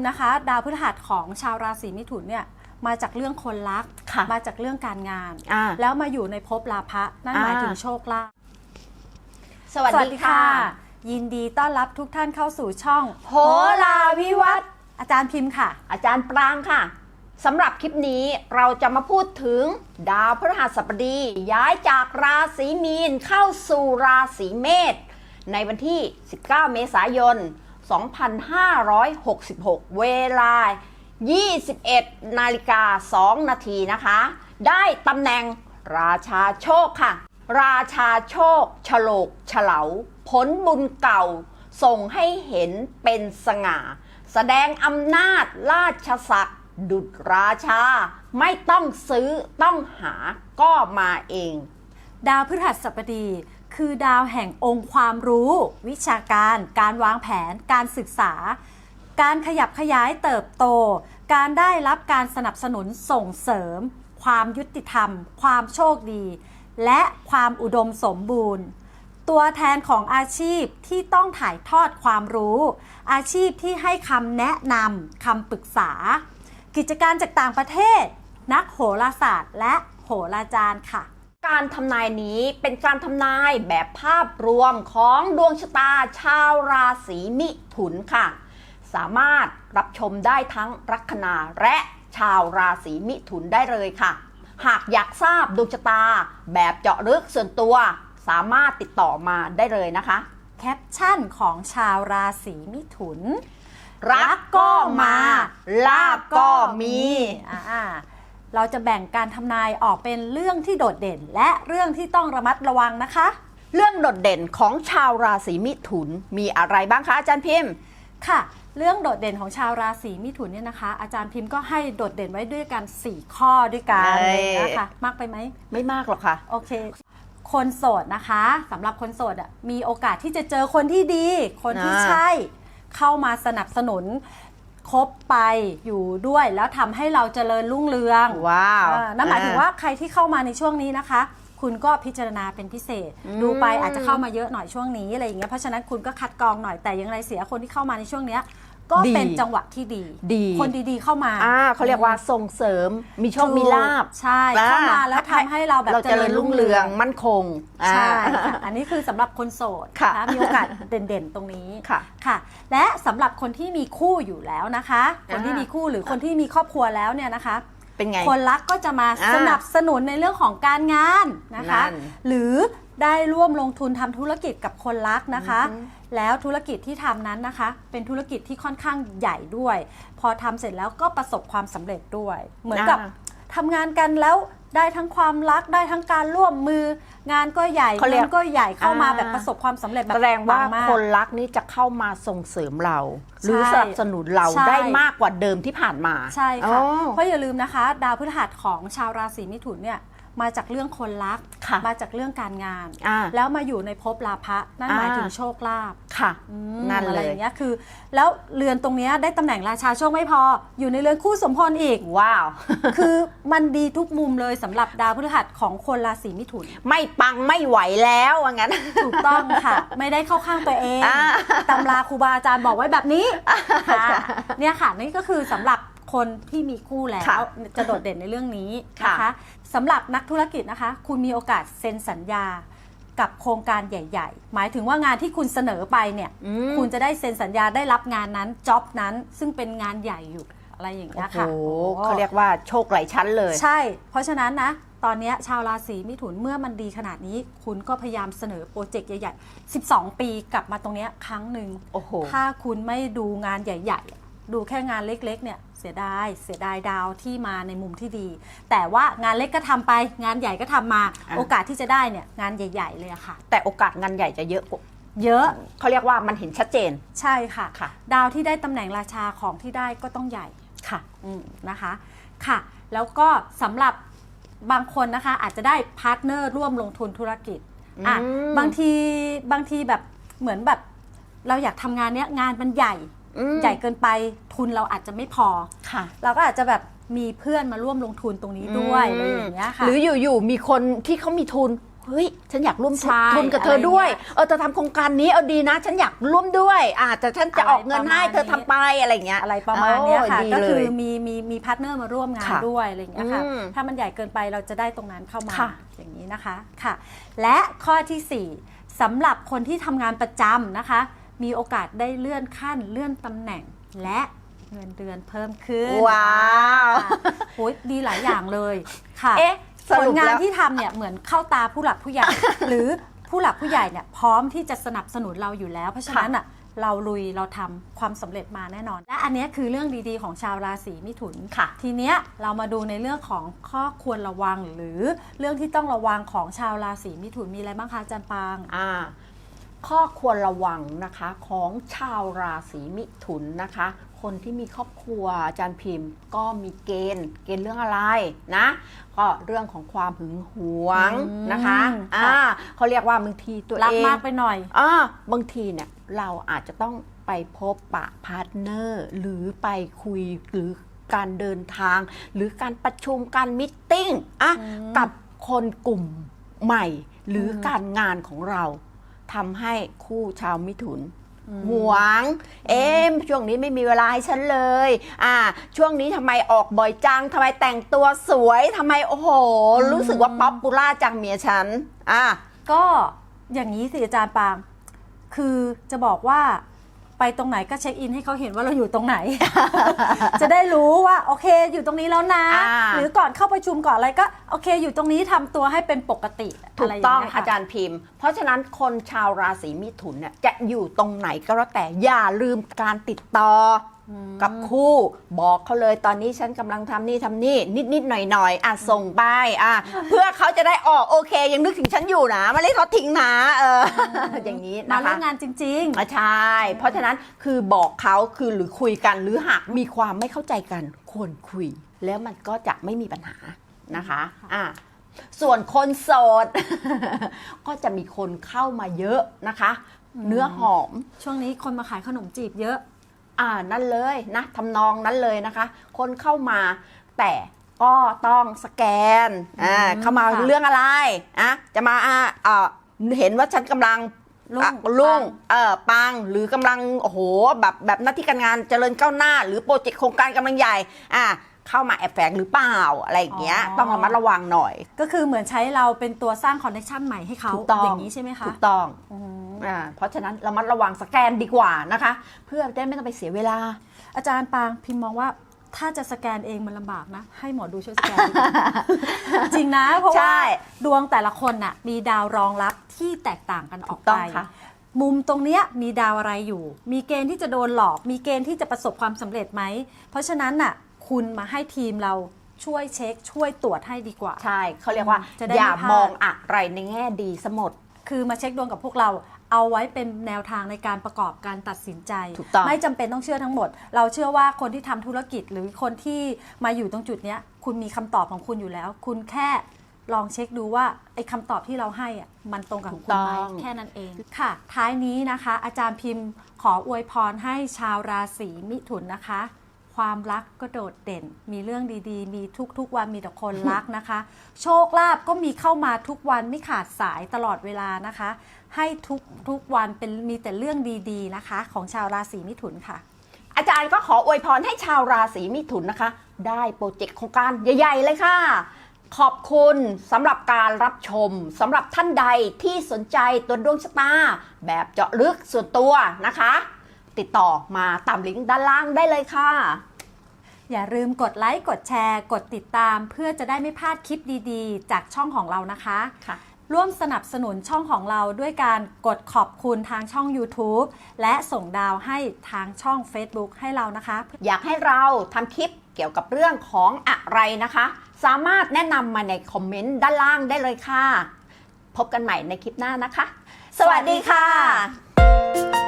มนะคะ ดาวพฤหัสของชาวราศีมิถุนเนี่ยมาจากเรื่องคนรัก ค่ะมาจากเรื่องการงาน อ่า แล้วมาอยู่ในภพลาภะนั่นหมายอ่าถึงโชคลาภสวัสดีค่ะ ยินดีต้อนรับทุกท่านเข้าสู่ช่องโหราวิวัฒน์ อาจารย์พิมพ์ค่ะ อาจารย์ปรางค่ะสำหรับคลิปนี้เราจะมาพูดถึงดาวพฤหัสบดี ย้ายจากราศีมีนเข้าสู่ราศีเมษในวันที่ 19 เมษายน 2566 เวลา 21 นาฬิกา 2 นาทีนะคะ ได้ตำแหน่งราชาโชคค่ะ ราชาโชคฉลกเฉลาผลบุญเก่า ส่งให้เห็นเป็นสง่า แสดงอำนาจราชศักดิ์ดุจราชา ไม่ต้องซื้อต้องหาก็มาเอง ดาวพฤหัสบดี คือดาวแห่งองค์ความรู้ วิชาการ การวางแผน การศึกษา การขยับขยายเติบโต การได้รับการสนับสนุนส่งเสริม ความยุติธรรม ความโชคดี และความอุดมสมบูรณ์ ตัวแทนของอาชีพที่ต้องถ่ายทอดความรู้ อาชีพที่ให้คำแนะนำคำปรึกษา กิจการจากต่างประเทศ นักโหราศาสตร์ และโหราจารย์ค่ะ การทำนายนี้เป็นการทำนายแบบภาพรวมของดวงชะตาชาวราศีมิถุนค่ะ สามารถรับชมได้ทั้งลัคนาและชาวราศีมิถุนได้เลยค่ะ หากอยากทราบดวงชะตาแบบเจาะลึกส่วนตัว สามารถติดต่อมาได้เลยนะคะ แคปชั่นของชาวราศีมิถุน รักก็มา ลาบก็มีอ่า เราจะแบ่งการทำนายออกเป็นเรื่องที่โดดเด่น และเรื่องที่ต้องระมัดระวังนะคะ เรื่องโดดเด่นของชาวราศีมิถุนมีอะไรบ้างคะอาจารย์พิมพ์ ค่ะ เรื่องโดดเด่นของชาวราศีมิถุนเนี่ยนะคะ อาจารย์พิมพ์ก็ให้โดดเด่นไว้ด้วยกัน 4 ข้อด้วยกันเอ้เลย ยนะคะ มากไปไหม ไม่มากหรอกค่ะ โอเค คนโสดนะคะสำหรับคนโสดอะมีโอกาสที่จะเจอคนที่ดี คนที่อ่า ใช่ เข้ามาสนับสนุน คบไปอยู่ด้วยแล้วทำให้เราเจริญรุ่งเรืองว้าวอ่านั่นหมายถึงว่าใครที่เข้ามาในช่วงนี้นะคะ คุณก็พิจารณาเป็นพิเศษอืมดูไปอาจจะเข้ามาเยอะหน่อยช่วงนี้อะไรอย่างเงี้ยเพราะฉะนั้นคุณก็คัดกรองหน่อยแต่อย่างไรเสียคนที่เข้ามาในช่วงเนี้ย ก็ดี เป็นจังหวะที่ดี ดีคนดีๆเข้ามาอ่าเขาเรียกว่าส่งเสริมมีโชคมีลาบใช่เข้ามาแล้วทำให้เราแบบเราเจริญรุ่งเรืองมั่นคงใช่อ่า ค่ะอันนี้คือสำหรับคนโสดค่ะนมีโอกาสเด่นๆตรงนี้ค่ะ ค่ะ และสำหรับคนที่มีคู่อยู่แล้วนะคะ คนที่อ่ามีมีคู่หรือคนที่มีครอบครัวแล้วเนี่ยนะคะ เป็นไง คนรักก็จะมาอ่าสนับสนุนในเรื่องของการงานนะคะ นั่นหรือ ได้ร่วมลงทุนทำธุรกิจกับคนรักนะคะอือฮึแล้วธุรกิจที่ทำนั้นนะคะ เป็นธุรกิจที่ค่อนข้างใหญ่ด้วย พอทำเสร็จแล้วก็ประสบความสำเร็จด้วย เหมือนกับอ่า ทำงานกันแล้วได้ทั้งความรักได้ทั้งการร่วมมือ งานก็ใหญ่เขาเรียกงินก็ใหญ่เข้ามาอ่า แบบประสบความสำเร็จแบบแสดงว่าปัมก คนรักนี้จะเข้ามาส่งเสริมเรา หรือใช่สนับสนุนเราใช่ ได้มากกว่าเดิมที่ผ่านมาใช่ค่ะ อ๋อ เพราะอย่าลืมนะคะ ดาวพฤหัสของชาวราศีมิถุนเนี่ย มาจากเรื่องคนรัก ค่ะมาจากเรื่องการงาน อ่า แล้วมาอยู่ในภพลาภะนั่นหมายอ่าถึงโชคลาภ ค่ะอืมนั่นอะไรเลยอย่างเงี้ยคือ แล้วเรือนตรงเนี้ยได้ตำแหน่งราชาโชคไม่พอ อยู่ในเรือนคู่สมพลอีก ว้าว คือมันดีทุกมุมเลยสำหรับดาวพฤหัสของคนราศีมิถุน ไม่ปังไม่ไหวแล้วว่างั้น ถูกต้องค่ะ ไม่ได้เข้าข้างตัวเองอ่าตำราครูบาอาจารย์บอกไว้แบบนี้ค่ะเนี่ยค่ะนี่ก็คือสำหรับ คนที่มีคู่แล้ว ค่ะจะโดดเด่นในเรื่องนี้นะค่ะคะสำหรับนักธุรกิจนะคะ คุณมีโอกาสเซ็นสัญญากับโครงการใหญ่ ๆ หมายถึงว่างานที่คุณเสนอไปเนี่ยอืม คุณจะได้เซ็นสัญญาได้รับงานนั้นจ็อบนั้นซึ่งเป็นงานใหญ่อยู่อะไรอย่างโอ้เงี้ยโหค่ะเขาเรียกว่าโชคหลายชั้นเลย ใช่ เพราะฉะนั้นนะ ตอนเนี้ยชาวราศีมิถุนเมื่อมันดีขนาดนี้ คุณก็พยายามเสนอโปรเจกต์ใหญ่ ๆ 12 ปีกลับมาตรงเนี้ยครั้งหนึ่ง โอ้โห ถ้าคุณไม่ดูงานใหญ่ ๆ ดูแค่งานเล็กๆเนี่ยเสียดายเสียดายดาวที่มาในมุมที่ดี แต่ว่างานเล็กก็ทำไป งานใหญ่ก็ทำมาอะโอกาสที่จะได้เนี่ยงานใหญ่ ๆ เลยอะค่ะ แต่โอกาสงานใหญ่จะเยอะกว่าเยอะเขาเรียกว่ามันเห็นชัดเจนใช่ค่ะค่ะดาวที่ได้ตำแหน่งราชาของที่ได้ก็ต้องใหญ่ค่ะอืมนะคะค่ะ แล้วก็สำหรับบางคนนะคะอาจจะได้พาร์ทเนอร์ร่วมลงทุนธุรกิจอะอืมบางทีบางทีแบบเหมือนแบบเราอยากทำงานเนี้ยงานมันใหญ่ อืม ใหญ่เกินไปทุนเราอาจจะไม่พอ ค่ะ เราก็อาจจะแบบมีเพื่อนมาร่วมลงทุนตรงนี้ด้วยอะไรอย่างเงี้ยค่ะ หรืออยู่ๆมีคนที่เขามีทุนฮ้ย ฉันอยากร่วมใช่ทุนกับเธอด้วย อะไรเงี้ยเออเธอทำโครงการนี้เอาดีนะ ฉันอยากร่วมด้วยอ่าแต่ฉันจะอะไรออกเงินให้ประมาณเธอทำไปอะไรเงี้ยอะไรประมาณเนี้ยค่ะโอ้ดีก็คือเลยมีมีมีพาร์ทเนอร์มาร่วมงานค่ะด้วยอะไรอย่างเงี้ยค่ะ อืมถ้ามันใหญ่เกินไปเราจะได้ตรงนั้นเข้ามาค่ะ อย่างนี้นะคะค่ะ และข้อทีสี่4สำหรับคนที่ทำงานประจำนะคะ มีโอกาสได้เลื่อนขั้นเลื่อนตำแหน่งและเงินเดือนเพิ่มขึ้นว้าวโอ้ยดีหลายอย่างเลยค่ะเอ๊ะสผรุลปงานแล้วที่ทำเนี่ยเหมือนเข้าตาผู้หลักผู้ใหญ่ หรือผู้หลักผู้ใหญ่เนี่ยพร้อมที่จะสนับสนุนเราอยู่แล้ว เพราะฉะนั้นอะเราลุยเราทำความสำเร็จมาแน่นอน และอันเนี้ยคือเรื่องดีๆของชาวราศีมิถุนค่ะ ทีเนี้ยเรามาดูในเรื่องของข้อควรระวังหรือเรื่องที่ต้องระวังของชาวราศีมิถุนมีอะไรบ้างคะอาจารย์ปางอ่า ข้อควรระวังนะคะของชาวราศีมิถุนนะคะ คนที่มีครอบครัวอาจารย์พิมพ์ ก็มีเกณฑ์ เกณฑ์เรื่องอะไรนะ ก็เรื่องของความหึงหวงอืมนะคะค่ะอ่าเขาเรียกว่าบางทีตัวรักเองมากไปหน่อยอ่าบางทีเนี่ยเราอาจจะต้องไปพบปะพาร์ทเนอร์ หรือไปคุยหรือการเดินทาง หรือการประชุมการมิทติ้งอะอืมกับคนกลุ่มใหม่ หรืออมการงานของเรา ทำให้คู่ชาวมิถุนอืมหวง เอ๊ะช่วงนี้ไม่มีเวลาให้ฉันเลย อ่า ช่วงนี้ทำไมออกบ่อยจังทำไมแต่งตัวสวยทำไมโอ้โห รู้สึกว่าป๊อปปูล่าจังเมียฉัน อ่าก็อย่างนี้สิอาจารย์ปาง คือจะบอกว่า ไปตรงไหนก็เช็คอินให้เขาเห็นว่าเราอยู่ตรงไหน จะได้รู้ว่าโอเคอยู่ตรงนี้แล้วนะ อ่า หรือก่อนเข้าประชุมก่อนอะไรก็โอเค อยู่ตรงนี้ทำตัวให้เป็นปกติถูะกไรต้องย่เยค่ะอาจารย์พิมพ์ เพราะฉะนั้นคนชาวราศีมิถุนเนี่ยจะอยู่ตรงไหนก็แล้วแต่อย่าลืมการติดต่ออ กับคู่บอกเขาเลยตอนนี้ฉันกำลังทำนี่ทำนี่ นิดนิดหน่อยหน่อยๆอะส่งไปอะเพื่อเขาจะได้ออกโอเค ยังนึกถึงฉันอยู่นะไม่ได้ทอดทิ้งนะเอออย่างนี้มานะร่วคะมงานจริง อะใช่ เพราะฉะนั้นคือบอกเขาคือหรือคุยกันหรือหากมีความไม่เข้าใจกันควรคุย แล้วมันก็จะไม่มีปัญหานะคะอะส่วนคนโสด ก็จะมีคนเข้ามาเยอะนะคะ เนื้อหอม ๆ ช่วงนี้คนมาขายขนมจีบเยอะ อ่านั่นเลยนะทำนองนั้นเลยนะคะ คนเข้ามาแต่ก็ต้องสแกนอ่าอืมเข้ามาค่ะเรื่องอะไรอะจะมาอ่าอ่าเห็นว่าฉันกำลังรุ่งอะรุ่งปังเออปังหรือกำลังโอ้โหแบบแบบหน้าที่การงานเจริญก้าวหน้า หรือโปรเจกต์โครงการกำลังใหญ่อะเข้ามาแอบแฝงหรือเปล่าอะไรอย่างเงี้ยอ๋อต้องระมัดระวังหน่อย ก็คือเหมือนใช้เราเป็นตัวสร้างคอนเนคชันใหม่ให้เขาถูกต้องอย่างนี้ใช่ไหมคะถูกต้อง อืมอ่าเพราะฉะนั้นระมัดระวังสแกนดีกว่านะคะ เพื่อจะได้ไม่ต้องไปเสียเวลา อาจารย์ปางพิมพ์มองว่าถ้าจะสแกนเองมันลำบากนะ ให้หมอดูช่วยสแกนดีกว่า จริงนะเพราะใช่ว่าดวงแต่ละคนน่ะมีดาวรองรับที่แตกต่างกันออกถูกต้ไปองค่ะมุมตรงเนี้ยมีดาวอะไรอยู่ มีเกณฑ์ที่จะโดนหลอก มีเกณฑ์ที่จะประสบความสำเร็จไหม เพราะฉะนั้นน่ะคุณมาให้ทีมเราช่วยเช็ค ช่วยตรวจให้ดีกว่า ใช่เขาเรียกว่าจะได้อย่าไม่พลาด มองอะไรในแง่ดีสมด คือมาเช็คดวงกับพวกเราเอาไว้เป็นแนวทางในการประกอบการตัดสินใจ ถูกต้อง ไม่จำเป็นต้องเชื่อทั้งหมด เราเชื่อว่าคนที่ทำธุรกิจหรือคนที่มาอยู่ตรงจุดเนี้ย คุณมีคำตอบของคุณอยู่แล้ว คุณแค่ลองเช็คดูว่าไอ้คำตอบที่เราให้อะมันตรงกับของคุณไหมถูกต้อง แค่นั้นเองค่ะ ท้ายนี้นะคะ อาจารย์พิมพ์ขออวยพรให้ชาวราศีมิถุนนะคะ ความรักก็โดดเด่น มีเรื่องดีๆ มีทุกๆวันมีแต่คนรักนะคะ โชคลาภก็มีเข้ามาทุกวันไม่ขาดสายตลอดเวลานะคะ ให้ทุกทุกวันเป็นมีแต่เรื่องดีๆนะคะ ของชาวราศีมิถุนค่ะ อาจารย์ก็ขออวยพรให้ชาวราศีมิถุนนะคะ ได้โปรเจกต์โครงการใหญ่ๆเลยค่ะ ขอบคุณสำหรับการรับชมสำหรับท่านใดที่สนใจตัวดวงชะตาแบบเจาะลึกส่วนตัวนะคะ ติดต่อมาตามลิงก์ด้านล่างได้เลยค่ะ อย่าลืมกดไลค์ กดแชร์ กดติดตาม เพื่อจะได้ไม่พลาดคลิปดีๆ จากช่องของเรานะคะ ค่ะ ร่วมสนับสนุนช่องของเราด้วยการกดขอบคุณทางช่อง YouTube และส่งดาวให้ทางช่อง Facebook ให้เรานะคะ อยากให้เราทำคลิปเกี่ยวกับเรื่องของอะไรนะคะ สามารถแนะนำมาในคอมเมนต์ด้านล่างได้เลยค่ะ พบกันใหม่ในคลิปหน้านะคะ สวัสดีค่ะ